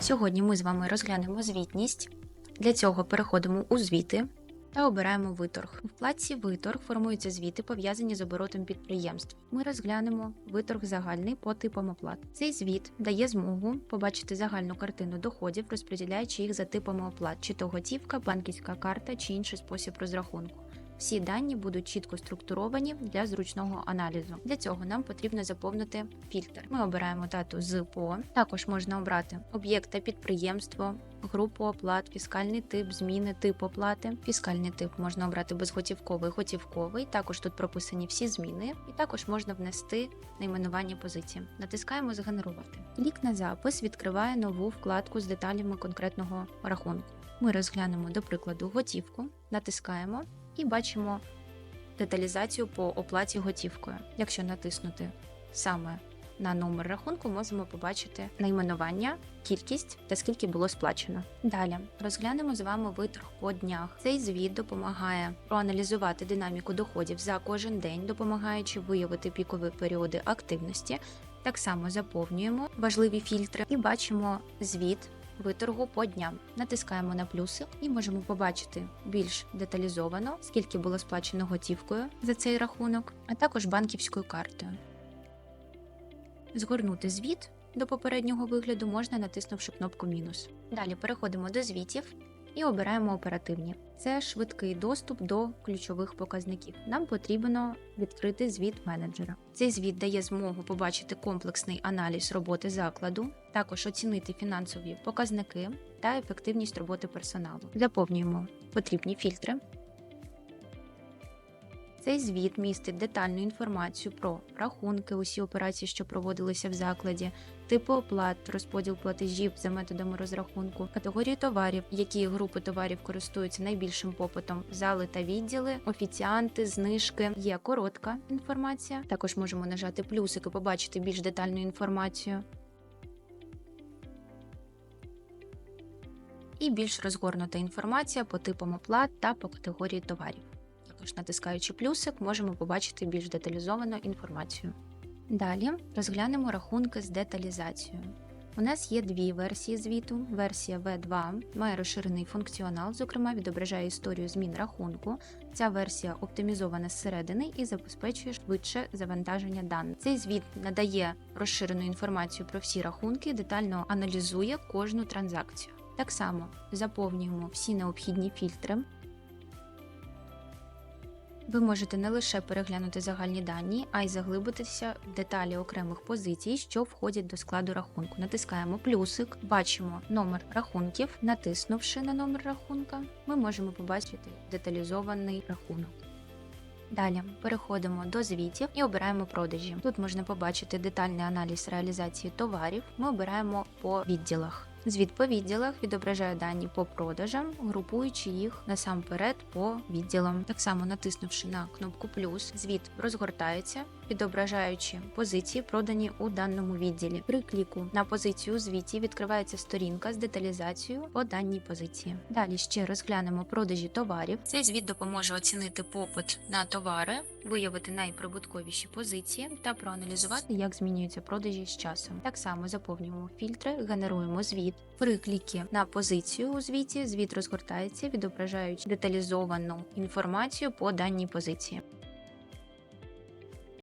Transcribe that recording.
Сьогодні ми з вами розглянемо звітність. Для цього переходимо у звіти та обираємо виторг. У вкладці Виторг формуються звіти, пов'язані з оборотом підприємств. Ми розглянемо виторг загальний по типам оплат. Цей звіт дає змогу побачити загальну картину доходів, розподіляючи їх за типами оплат, чи то готівка, банківська карта чи інший спосіб розрахунку. Всі дані будуть чітко структуровані для зручного аналізу. Для цього нам потрібно заповнити фільтр. Ми обираємо дату з ПО. Також можна обрати об'єкт та підприємство, групу оплат, фіскальний тип, зміни, тип оплати. Фіскальний тип можна обрати безготівковий, готівковий. Також тут прописані всі зміни, і також можна внести найменування позиції. Натискаємо Згенерувати. Клік на запис відкриває нову вкладку з деталями конкретного рахунку. Ми розглянемо, до прикладу, готівку, натискаємо і бачимо деталізацію по оплаті готівкою. Якщо натиснути саме на номер рахунку, можемо побачити найменування, кількість та скільки було сплачено. Далі розглянемо з вами виторг по днях. Цей звіт допомагає проаналізувати динаміку доходів за кожен день, допомагаючи виявити пікові періоди активності. Так само заповнюємо важливі фільтри і бачимо звіт виторгу по дням. Натискаємо на плюси і можемо побачити більш деталізовано, скільки було сплачено готівкою за цей рахунок, а також банківською картою. Згорнути звіт до попереднього вигляду можна натиснувши кнопку мінус. Далі переходимо до звітів і обираємо оперативні. Це швидкий доступ до ключових показників. Нам потрібно відкрити звіт менеджера. Цей звіт дає змогу побачити комплексний аналіз роботи закладу, також оцінити фінансові показники та ефективність роботи персоналу. Заповнюємо потрібні фільтри. Цей звіт містить детальну інформацію про рахунки, усі операції, що проводилися в закладі, типи оплат, розподіл платежів за методами розрахунку, категорії товарів, які групи товарів користуються найбільшим попитом, зали та відділи, офіціанти, знижки. Є коротка інформація. Також можемо нажати плюсик і побачити більш детальну інформацію. І більш розгорнута інформація по типам оплат та по категорії товарів. Також натискаючи плюсик, можемо побачити більш деталізовану інформацію. Далі розглянемо рахунки з деталізацією. У нас є дві версії звіту. Версія V2 має розширений функціонал, зокрема відображає історію змін рахунку. Ця версія оптимізована зсередини і забезпечує швидше завантаження даних. Цей звіт надає розширену інформацію про всі рахунки, детально аналізує кожну транзакцію. Так само заповнюємо всі необхідні фільтри. Ви можете не лише переглянути загальні дані, а й заглибитися в деталі окремих позицій, що входять до складу рахунку. Натискаємо плюсик, бачимо номер рахунків. Натиснувши на номер рахунка, ми можемо побачити деталізований рахунок. Далі переходимо до звітів і обираємо продажі. Тут можна побачити детальний аналіз реалізації товарів. Ми обираємо по відділах. Звіт по відділах відображає дані по продажам, групуючи їх насамперед по відділам. Так само натиснувши на кнопку плюс, звіт розгортається, відображаючи позиції, продані у даному відділі. При кліку на позицію звіті відкривається сторінка з деталізацією по даній позиції. Далі ще розглянемо продажі товарів. Цей звіт допоможе оцінити попит на товари, виявити найприбутковіші позиції та проаналізувати, як змінюються продажі з часом. Так само заповнюємо фільтри, генеруємо звіт. При клікі на позицію у звіті звіт розгортається, відображаючи деталізовану інформацію по даній позиції.